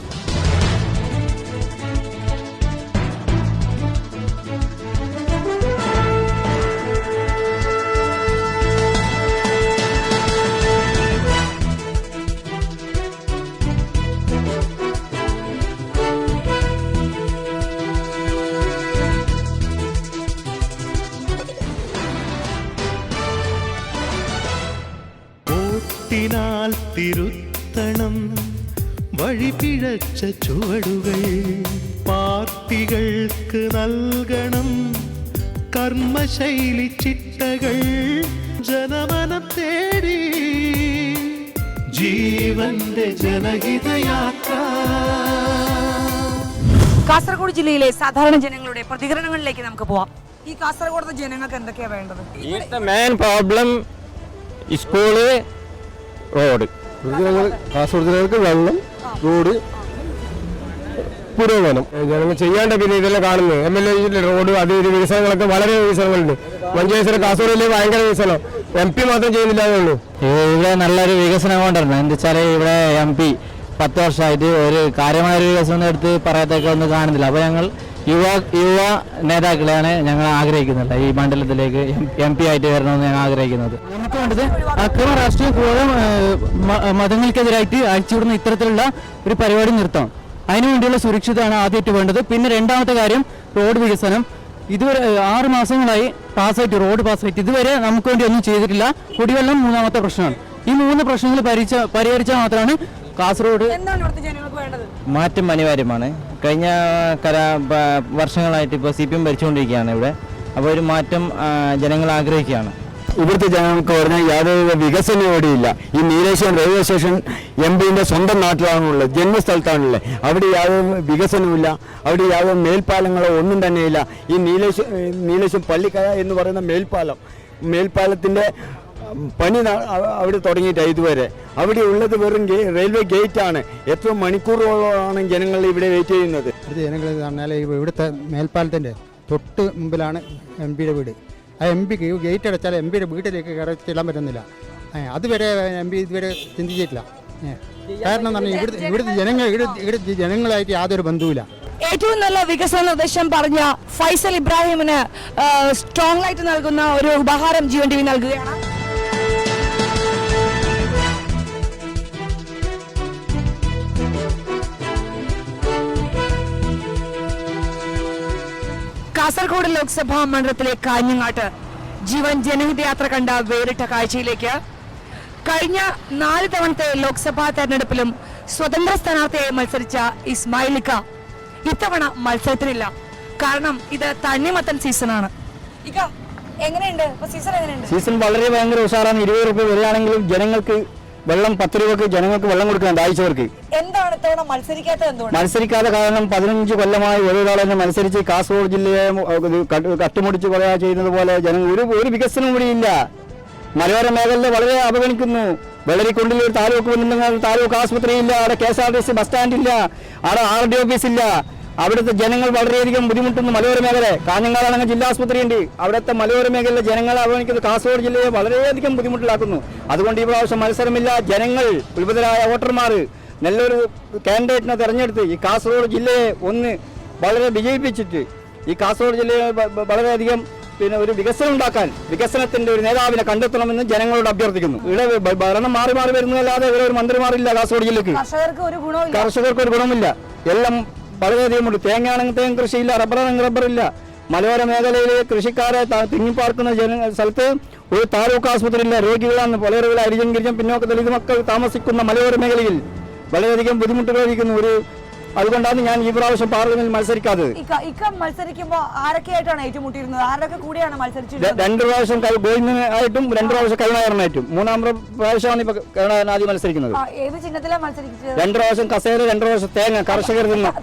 ഓട്ടിനാൽ തിരുത്തണം. വഴി പിഴച്ച ചുവടുകൾ പാർട്ടികൾക്ക് നൽകണം. കർമ്മശൈലി ചിട്ടകൾ ജനമനം തേടി. ജീവന്റെ ജനഹിതയാത്ര. കാസർഗോഡ് ജില്ലയിലെ സാധാരണ ജനങ്ങളുടെ പ്രതികരണങ്ങളിലേക്ക് നമുക്ക് പോവാം. ഈ കാസർഗോഡത്തെ ജനങ്ങൾക്ക് എന്തൊക്കെയാണ് വേണ്ടത്? ഇവിടുത്തെ main problem school road. Kasaragod ജില്ലകൾക്ക് വെള്ളം റോഡ് പുരോഗമനം. ജനങ്ങൾ ചെയ്യാണ്ട പിന്നെ ഇതെല്ലാം കാണുന്നത്. എം എൽ എ റോഡ് അത് ഇത് വികസനങ്ങളൊക്കെ വളരെ വികസനങ്ങളുണ്ട്. മഞ്ചേശ്വരം കാസർഗോഡിലെ ഭയങ്കര വികസനം. എം പി മാത്രം ചെയ്യുന്നില്ല ഇവിടെ നല്ലൊരു വികസനം കൊണ്ടുവരണം. എന്താ വെച്ചാൽ ഇവിടെ എം പി പത്ത് വർഷമായിട്ട് ഒരു കാര്യമായ ഒരു വികസനം എടുത്ത് പറയത്തൊക്കെ ഒന്നും കാണുന്നില്ല. അപ്പോൾ ഞങ്ങൾ യുവ യുവ നേതാക്കളെയാണ് ഞങ്ങൾ ആഗ്രഹിക്കുന്നത്. ഈ മണ്ഡലത്തിലേക്ക് എം പി ആയിട്ട് വരണമെന്ന് ഞങ്ങൾ ആഗ്രഹിക്കുന്നത്. നമുക്ക് വേണ്ടത് അക്രമ രാഷ്ട്രീയ കൂടെ മതങ്ങൾക്കെതിരായിട്ട് അഴിച്ചുവിടുന്ന ഇത്തരത്തിലുള്ള ഒരു പരിപാടി നിർത്തണം. അതിനുവേണ്ടിയുള്ള സുരക്ഷിതമാണ് ആദ്യമായിട്ട് വേണ്ടത്. പിന്നെ രണ്ടാമത്തെ കാര്യം റോഡ് വികസനം. ഇതുവരെ ആറ് മാസങ്ങളായി പാസ്സായിട്ട് റോഡ് പാസ്സായിട്ട്. ഇതുവരെ നമുക്ക് വേണ്ടി ഒന്നും ചെയ്തിട്ടില്ല. കുടിവെള്ളം മൂന്നാമത്തെ പ്രശ്നമാണ്. ഈ മൂന്ന് പ്രശ്നങ്ങൾ പരിഹരിച്ച പരിഹരിച്ചാൽ മാത്രമാണ് കാസർഗോഡ് മാറ്റം അനിവാര്യമാണ്. കഴിഞ്ഞ കരാ പ- വർഷങ്ങളായിട്ട് ഇപ്പോൾ സി പി എം ഭരിച്ചുകൊണ്ടിരിക്കുകയാണ് ഇവിടെ. അപ്പോൾ ഒരു മാറ്റം ജനങ്ങൾ ആഗ്രഹിക്കുകയാണ്. ഇവിടുത്തെ ജനങ്ങൾക്ക് പറഞ്ഞാൽ യാതൊരു വികസനം ഇവിടെയില്ല ഈ നീലേശ്വരം റെയിൽവേ സ്റ്റേഷൻ എം പിന്റെ സ്വന്തം നാട്ടിലാണുള്ളത് ജന്മസ്ഥലത്താണുള്ളത്. അവിടെ യാതൊരു വികസനമില്ല അവിടെ യാതൊരു മേൽപ്പാലങ്ങളോ ഒന്നും തന്നെയില്ല. ഈ നീലേശ്വരം നീലേശ്വരം പള്ളിക്കര എന്ന് പറയുന്ന മേൽപ്പാലം മേൽപ്പാലത്തിന്റെ ഉം, പണി അവിടെ തുടങ്ങിയിട്ടാണ് ഇതുവരെ. അവിടെ ഉള്ളത് വെറും റെയിൽവേ ഗേറ്റ് ആണ് എത്ര മണിക്കൂറുകളാണ് ജനങ്ങൾ ഇവിടെ വെയിറ്റ് ചെയ്യുന്നത്. ഇവിടുത്തെ ജനങ്ങൾ പറഞ്ഞാൽ ഇവിടുത്തെ മേൽപ്പാലത്തിന്റെ തൊട്ട് മുമ്പിലാണ് എം പിയുടെ വീട്. ആ എം പിക്ക് ഗേറ്റ് അടച്ചാൽ എം പിയുടെ വീട്ടിലേക്ക് കയറി ചെല്ലാൻ പറ്റുന്നില്ല. അതുവരെ എം പി ഇതുവരെ ചിന്തിച്ചിട്ടില്ല. കാരണം എന്ന് പറഞ്ഞാൽ ഇവിടുത്തെ ഇവിടുത്തെ ജനങ്ങൾ ഇവിടുത്തെ ഇവിടുത്തെ ജനങ്ങളായിട്ട് യാതൊരു ബന്ധവുമില്ല. ഏറ്റവും നല്ല വികസന നിർദ്ദേശം പറഞ്ഞ ഫൈസൽ ഇബ്രാഹിമിന് സ്ട്രോങ് ലൈറ്റ് നൽകുന്ന ഒരു ഉപഹാരം ജീവൻ ടി വി നൽകുകയാണ്. കാസർഗോഡ് ലോക്സഭാ മണ്ഡലത്തിലെ കാഞ്ഞങ്ങാട്ട് ജീവൻ ജനഹിത യാത്ര കണ്ട വേറിട്ട കാഴ്ചയിലേക്ക് കഴിഞ്ഞ നാല് തവണത്തെ ലോക്സഭാ തെരഞ്ഞെടുപ്പിലും സ്വതന്ത്ര സ്ഥാനാർത്ഥിയായി മത്സരിച്ച ഇസ്മായിലിക്ക ഇത്തവണ മത്സരത്തിനില്ല. കാരണം ഇത് തണ്ണിമത്തൻ സീസണാണ്. സീസൺ വളരെ ഭയങ്കര ഉഷാറാണ്. ഇരുപത് രൂപ വരികയാണെങ്കിലും ജനങ്ങൾക്ക് വെള്ളം പത്ത് രൂപക്ക് ജനങ്ങൾക്ക് വെള്ളം കൊടുക്കാൻ ദാഹിച്ചവർക്ക് എന്താണ് ഇത്തവണ മത്സരിക്കാത്തത് എന്തുകൊണ്ട്? മത്സരിക്കാതെ കാരണം പതിനഞ്ച് കൊല്ലമായി ഒരാൾ തന്നെ മത്സരിച്ച് കാസർഗോഡ് ജില്ലയെ കട്ടുമുടിച്ച് പറയാ ചെയ്യുന്നത് പോലെ ജനങ്ങൾ ഒരു ഒരു വികസനം കൂടിയില്ല മലയോര മേഖലയെ വളരെ അവഗണിക്കുന്നു. വെള്ളരിക്കുണ്ടിൽ ഒരു താലൂക്ക് വന്നിട്ടുണ്ടെങ്കിൽ താലൂക്ക് ആശുപത്രിയില്ല അവിടെ K S R T C bus stand ഇല്ല അവിടെ ആർ ഡി ഓഫീസ് ഇല്ല അവിടുത്തെ ജനങ്ങൾ വളരെയധികം ബുദ്ധിമുട്ടുന്നു മലയോര മേഖല കാഞ്ഞങ്ങാടാണെങ്കിൽ ജില്ലാ ആശുപത്രിയുണ്ട്. അവിടുത്തെ മലയോര മേഖലയിലെ ജനങ്ങളെ അവഗണിക്കുന്നത് കാസർഗോഡ് ജില്ലയെ വളരെയധികം ബുദ്ധിമുട്ടിലാക്കുന്നു. അതുകൊണ്ട് ഈ പ്രാവശ്യം മത്സരമില്ല. ജനങ്ങൾ ഉത്ഭുതരായ വോട്ടർമാർ നല്ലൊരു കാൻഡിഡേറ്റിനെ തെരഞ്ഞെടുത്ത് ഈ കാസർഗോഡ് ജില്ലയെ ഒന്ന് വളരെ വിജയിപ്പിച്ചിട്ട് ഈ കാസർഗോഡ് ജില്ലയെ വളരെയധികം പിന്നെ ഒരു വികസനം ഉണ്ടാക്കാൻ വികസനത്തിന്റെ ഒരു നേതാവിനെ കണ്ടെത്തണമെന്ന് ജനങ്ങളോട് അഭ്യർത്ഥിക്കുന്നു. ഇവിടെ ഭരണം മാറി മാറി വരുന്നതല്ലാതെ ഇവിടെ ഒരു മന്ത്രിമാരില്ല കാസർഗോഡ് ജില്ലക്ക്. കർഷകർക്ക് ഒരു ഗുണമില്ല എല്ലാം വളരെയധികം ഉണ്ട്. തേങ്ങയാണെങ്കിൽ തേങ്ങ കൃഷിയില്ല റബ്ബറാണെങ്കിൽ റബ്ബറില്ല. മലയോര മേഖലയിലെ കൃഷിക്കാരെ തിങ്ങിപ്പാർക്കുന്ന ജന സ്ഥലത്ത് ഒരു താലൂക്ക് ആശുപത്രി ഇല്ല രോഗികളാണ്. വളരെ അരിജം ഗിരിജം പിന്നോക്ക ദളിത് മക്കൾ താമസിക്കുന്ന മലയോര മേഖലയിൽ വളരെയധികം ബുദ്ധിമുട്ടുകളായിരിക്കുന്നു ഒരു അതുകൊണ്ടാണ് ഞാൻ ഈ പ്രാവശ്യം പാർലമെന്റിൽ മത്സരിക്കാത്തത്. ഇക്ക ഇക്ക മത്സരിക്കുമ്പോ ആരൊക്കെയായിട്ടാണ് ഏറ്റുമുട്ടിയിരുന്നത്? ആരൊക്കെ കൂടിയാണ് മത്സരിച്ചത് രണ്ട് പ്രാവശ്യം ആയിട്ടും ഗോവിന്ദനായിട്ടും രണ്ട് പ്രാവശ്യം കരുണാകരനായിട്ടും മൂന്നാം പ്ര- പ്രാവശ്യമാണ് ഇപ്പൊ കരുണാകരൻ ആദ്യം മത്സരിക്കുന്നത്. ഏത് ചിഹ്നത്തിലാണ് മത്സരിച്ചത് രണ്ട് പ്രാവശ്യം കസേര രണ്ട് പ്രാവശ്യം തേങ്ങ കർഷകർ ചിഹ്നം.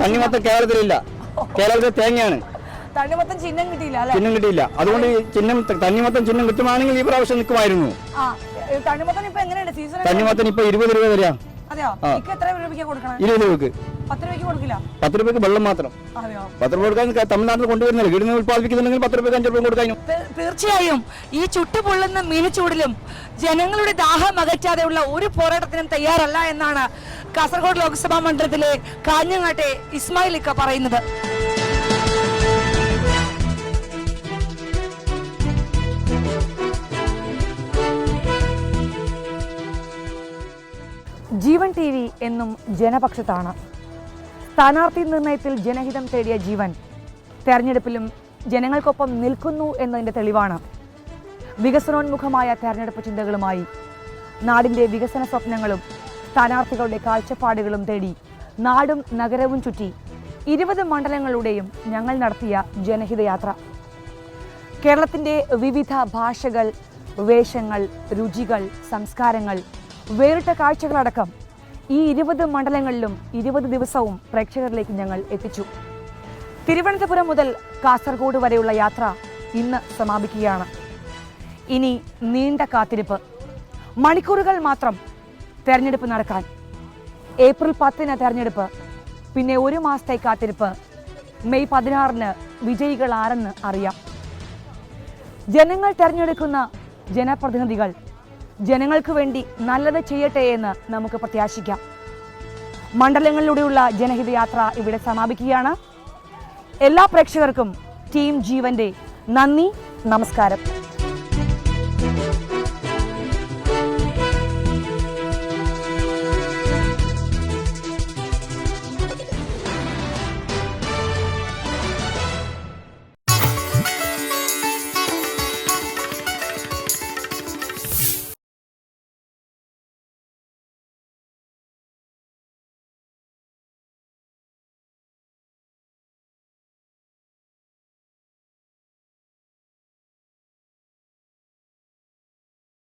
തണ്ണിമത്തം കേരളത്തിലില്ല. കേരളത്തിൽ തേങ്ങയാണ്. തണ്ണിമത്തം ചിഹ്നം കിട്ടിയില്ല ചിഹ്നം കിട്ടിയില്ല. അതുകൊണ്ട് ചിഹ്നം തണ്ണിമത്തം ചിഹ്നം കിട്ടുവാണെങ്കിൽ ഈ പ്രാവശ്യം നിൽക്കുമായിരുന്നു. ആ ഏ, തണ്ണിമത്തം ഇപ്പൊ എങ്ങനെയാണ് സീസൺ തണ്ണിമത്തം ഇപ്പൊ ഇരുപത് രൂപ വരിക ഇരുപത് രൂപക്ക് പത്ത് രൂപയ്ക്ക് വെള്ളം മാത്രം. പത്ത് രൂപ കൊടുക്കാൻ തമിഴ്നാട്ടിൽ കൊണ്ടുവരുന്നില്ല. ഇടുന്ന ഉത്പാദിപ്പിക്കുന്നുണ്ടെങ്കിൽ പത്ത് രൂപക്ക് അഞ്ച് രൂപ കൊടുക്കാനും തീർച്ചയായും ഈ ചുട്ടുപൊള്ളുന്ന മീനച്ചൂടിലും ജനങ്ങളുടെ ദാഹം അകറ്റാതെയുള്ള ഒരു പോരാട്ടത്തിനും തയ്യാറല്ല എന്നാണ് കാസർഗോഡ് ലോക്സഭാ മണ്ഡലത്തിലെ കാഞ്ഞങ്ങാട്ടെ ഇസ്മായിൽ ഇക്ക പറയുന്നത്. ജീവൻ ടി വി എന്നും ജനപക്ഷത്താണ്. സ്ഥാനാർത്ഥി നിർണയത്തിൽ ജനഹിതം തേടിയ ജീവൻ തെരഞ്ഞെടുപ്പിലും ജനങ്ങൾക്കൊപ്പം നിൽക്കുന്നു എന്നതിന്റെ തെളിവാണ്. വികസനോന്മുഖമായ തെരഞ്ഞെടുപ്പ് ചിന്തകളുമായി നാടിന്റെ വികസന സ്വപ്നങ്ങളും സ്ഥാനാർത്ഥികളുടെ കാഴ്ചപ്പാടുകളും തേടി നാടും നഗരവും ചുറ്റി ഇരുപത് മണ്ഡലങ്ങളുടെയും ഞങ്ങൾ നടത്തിയ ജനഹിതയാത്ര. കേരളത്തിന്റെ വിവിധ ഭാഷകൾ വേഷങ്ങൾ രുചികൾ സംസ്കാരങ്ങൾ വേറിട്ട കാഴ്ചകളടക്കം ഈ ഇരുപത് മണ്ഡലങ്ങളിലും ഇരുപത് ദിവസവും പ്രേക്ഷകരിലേക്ക് ഞങ്ങൾ എത്തിച്ചു. തിരുവനന്തപുരം മുതൽ കാസർഗോഡ് വരെയുള്ള യാത്ര ഇന്ന് സമാപിക്കുകയാണ്. ഇനി നീണ്ട കാത്തിരിപ്പ്. മണിക്കൂറുകൾ മാത്രം തെരഞ്ഞെടുപ്പ് നടക്കാൻ. ഏപ്രിൽ പത്തിന് തെരഞ്ഞെടുപ്പ് പിന്നെ ഒരു മാസത്തെ കാത്തിരിപ്പ്. മെയ് പതിനാറിന് വിജയികൾ ആരെന്ന് അറിയാം. ജനങ്ങൾ തെരഞ്ഞെടുക്കുന്ന ജനപ്രതിനിധികൾ ജനങ്ങൾക്ക് വേണ്ടി നല്ലത് ചെയ്യട്ടെ എന്ന് നമുക്ക് പ്രത്യാശിക്കാം. മണ്ഡലങ്ങളിലൂടെയുള്ള ജനഹിതയാത്ര ഇവിടെ സമാപിക്കുകയാണ്. എല്ലാ പ്രേക്ഷകർക്കും ടീം ജീവന്റെ നന്ദി നമസ്കാരം.